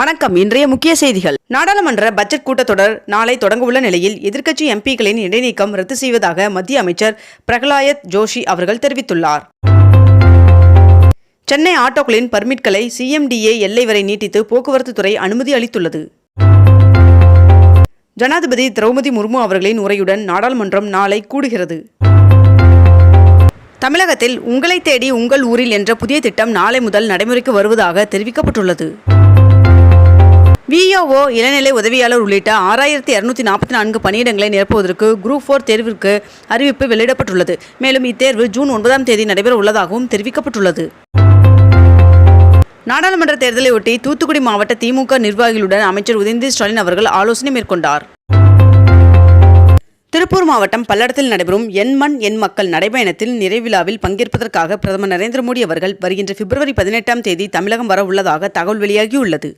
வணக்கம். இன்றைய முக்கிய செய்திகள். நாடாளுமன்ற பட்ஜெட் கூட்டத்தொடர் நாளை தொடங்கவுள்ள நிலையில் எதிர்க்கட்சி எம்பிக்களின் இடைநீக்கம் ரத்து செய்வதாக மத்திய அமைச்சர் பிரகலாயத் ஜோஷி அவர்கள் தெரிவித்துள்ளார். சென்னை ஆட்டோக்களின் பர்மிட்களை சிஎம்டிஏ எல்லை வரை நீட்டித்து போக்குவரத்து துறை அனுமதி அளித்துள்ளது. ஜனாதிபதி திரௌபதி முர்மு அவர்களின் உரையுடன் நாடாளுமன்றம் நாளை கூடுகிறது. தமிழகத்தில் உங்களை தேடி உங்கள் ஊரில் என்ற புதிய திட்டம் நாளை முதல் நடைமுறைக்கு வருவதாக தெரிவிக்கப்பட்டுள்ளது. விஓஓ இளநிலை உதவியாளர் உள்ளிட்ட ஆறாயிரத்தி இரநூத்தி நாற்பத்தி நான்கு பணியிடங்களை நிரப்புவதற்கு குரூப் ஃபோர் தேர்விற்கு அறிவிப்பு வெளியிடப்பட்டுள்ளது. மேலும் இத்தேர்வு ஜூன் ஒன்பதாம் தேதி நடைபெற உள்ளதாகவும் தெரிவிக்கப்பட்டுள்ளது. நாடாளுமன்ற தேர்தலை ஒட்டி தூத்துக்குடி மாவட்ட திமுக நிர்வாகிகளுடன் அமைச்சர் உதயநிதி ஸ்டாலின் அவர்கள் ஆலோசனை மேற்கொண்டார். திருப்பூர் மாவட்டம் பல்லடத்தில் நடைபெறும் என் மண் என் மக்கள் நடைபயணத்தில் நிறைவிழாவில் பங்கேற்பதற்காக பிரதமர் நரேந்திர மோடி அவர்கள் வருகின்ற பிப்ரவரி பதினெட்டாம் தேதி தமிழகம் வர உள்ளதாக தகவல் வெளியாகியுள்ளது.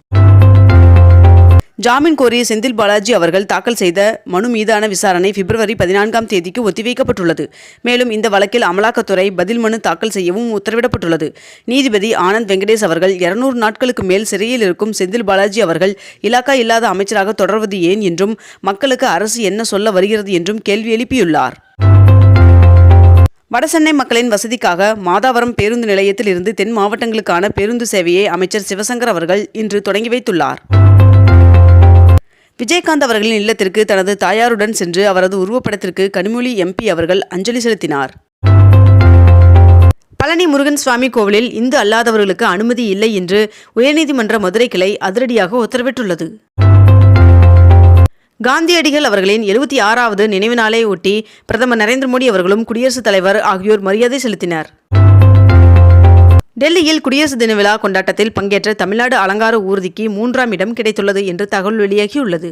ஜாமீன் கோரிய செந்தில் பாலாஜி அவர்கள் தாக்கல் செய்த மனு மீதான விசாரணை பிப்ரவரி பதினான்காம் தேதிக்கு ஒத்திவைக்கப்பட்டுள்ளது. மேலும் இந்த வழக்கில் அமலாக்கத்துறை பதில் மனு தாக்கல் செய்யவும் உத்தரவிடப்பட்டுள்ளது. நீதிபதி ஆனந்த் வெங்கடேஷ் அவர்கள் இருநூறு நாட்களுக்கு மேல் சிறையில் இருக்கும் செந்தில் பாலாஜி அவர்கள் இலாக்கா இல்லாத அமைச்சராக தொடர்வது ஏன் என்றும் மக்களுக்கு அரசு என்ன சொல்ல வருகிறது என்றும் கேள்வி எழுப்பியுள்ளார். வடசென்னை மக்களின் வசதிக்காக மாதாவரம் பேருந்து நிலையத்தில் இருந்து தென் மாவட்டங்களுக்கான பேருந்து சேவையை அமைச்சர் சிவசங்கர் அவர்கள் இன்று தொடங்கி வைத்துள்ளார். விஜயகாந்த் அவர்களின் இல்லத்திற்கு தனது தாயாருடன் சென்று அவரது உருவப்படத்திற்கு கனிமொழி எம்பி அவர்கள் அஞ்சலி செலுத்தினார். பழனி முருகன் சுவாமி கோவிலில் இந்து அல்லாதவர்களுக்கு அனுமதி இல்லை என்று உயர்நீதிமன்ற மதுரை கிளை அதிரடியாக உத்தரவிட்டுள்ளது. காந்தியடிகள் அவர்களின் எழுபத்தி ஆறாவது நினைவு நாளை ஒட்டி பிரதமர் நரேந்திர மோடி அவர்களும் குடியரசுத் தலைவர் ஆகியோர் மரியாதை செலுத்தினர். டெல்லியில் குடியரசு தின விழா கொண்டாட்டத்தில் பங்கேற்ற தமிழ்நாடு அலங்கார ஊர்திக்கு மூன்றாம் இடம் கிடைத்துள்ளது என்று தகவல் வெளியாகியுள்ளது.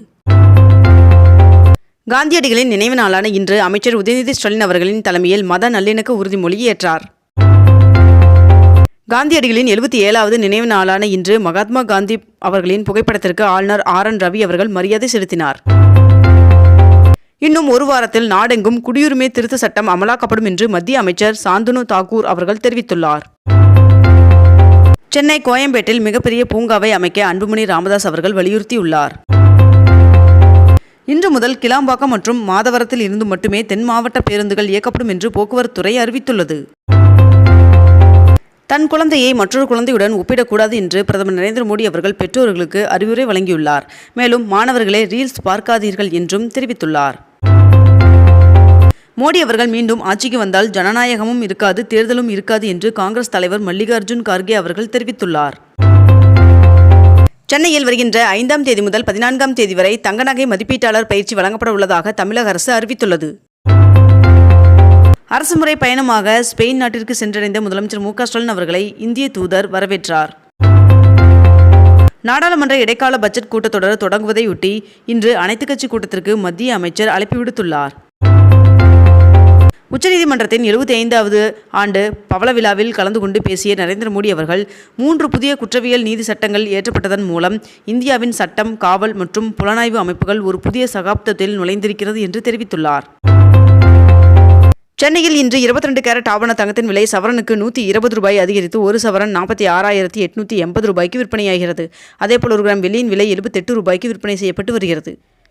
காந்தியடிகளின் நினைவு நாளான இன்று அமைச்சர் உதயநிதி ஸ்டாலின் அவர்களின் தலைமையில் மத நல்லிணக்க உறுதிமொழி ஏற்றார். காந்தியடிகளின் எழுபத்தி ஏழாவது நினைவு நாளான இன்று மகாத்மா காந்தி அவர்களின் புகைப்படத்திற்கு ஆளுநர் ஆர் என் ரவி அவர்கள் மரியாதை செலுத்தினார். இன்னும் ஒரு வாரத்தில் நாடெங்கும் குடியுரிமை திருத்த சட்டம் அமலாக்கப்படும் என்று மத்திய அமைச்சர் சாந்தனு தாக்கூர் அவர்கள் தெரிவித்துள்ளார். சென்னை கோயம்பேட்டில் மிகப்பெரிய பூங்காவை அமைக்க அன்புமணி ராமதாஸ் அவர்கள் வலியுறுத்தியுள்ளார். இன்று முதல் கிளாம்பாக்கம் மற்றும் மாதவரத்தில் இருந்து மட்டுமே தென் மாவட்ட பேருந்துகள் இயக்கப்படும் என்று போக்குவரத்துறை அறிவித்துள்ளது. தன் குழந்தையை மற்றொரு குழந்தையுடன் ஒப்பிடக்கூடாது என்று பிரதமர் நரேந்திர மோடி அவர்கள் பெற்றோர்களுக்கு அறிவுரை வழங்கியுள்ளார். மேலும் மாணவர்களே ரீல்ஸ் பார்க்காதீர்கள் என்றும் தெரிவித்துள்ளார். மோடி அவர்கள் மீண்டும் ஆட்சிக்கு வந்தால் ஜனநாயகமும் இருக்காது தேர்தலும் இருக்காது என்று காங்கிரஸ் தலைவர் மல்லிகார்ஜுன் கார்கே அவர்கள் தெரிவித்துள்ளார். சென்னையில் வருகின்ற ஐந்தாம் தேதி முதல் பதினான்காம் தேதி வரை தங்க நகை மதிப்பீட்டாளர் பயிற்சி வழங்கப்பட உள்ளதாக தமிழக அரசு அறிவித்துள்ளது. அரசுமுறை பயணமாக ஸ்பெயின் நாட்டிற்கு சென்றடைந்த முதலமைச்சர் மு ஸ்டாலின் அவர்களை இந்திய தூதர் வரவேற்றார். நாடாளுமன்ற இடைக்கால பட்ஜெட் கூட்டத்தொடர் தொடங்குவதையொட்டி இன்று அனைத்துக் கட்சி கூட்டத்திற்கு மத்திய அமைச்சர் அழைப்பு விடுத்துள்ளார். உச்சநீதிமன்றத்தின் எழுபத்தி ஐந்தாவது ஆண்டு பவள விழாவில் கலந்து கொண்டு பேசிய நரேந்திர மோடி அவர்கள் மூன்று புதிய குற்றவியல் நீதி சட்டங்கள் ஏற்றப்பட்டதன் மூலம் இந்தியாவின் சட்டம் காவல் மற்றும் புலனாய்வு அமைப்புகள் ஒரு புதிய சகாப்தத்தில் நுழைந்திருக்கிறது என்று தெரிவித்துள்ளார். சென்னையில் இன்று இருபத்தி ரெண்டு கேரட் ஆவண தங்கத்தின் விலை சவரனுக்கு நூற்றி இருபது ரூபாய் அதிகரித்து ஒரு சவரன் நாற்பத்தி ஆறாயிரத்தி எட்நூற்றி எண்பது ரூபாய்க்கு விற்பனையாகிறது. அதேபோல் ஒரு கிராம் வெள்ளியின் விலை எழுபத்தெட்டு ரூபாய்க்கு விற்பனை செய்யப்பட்டு வருகிறது.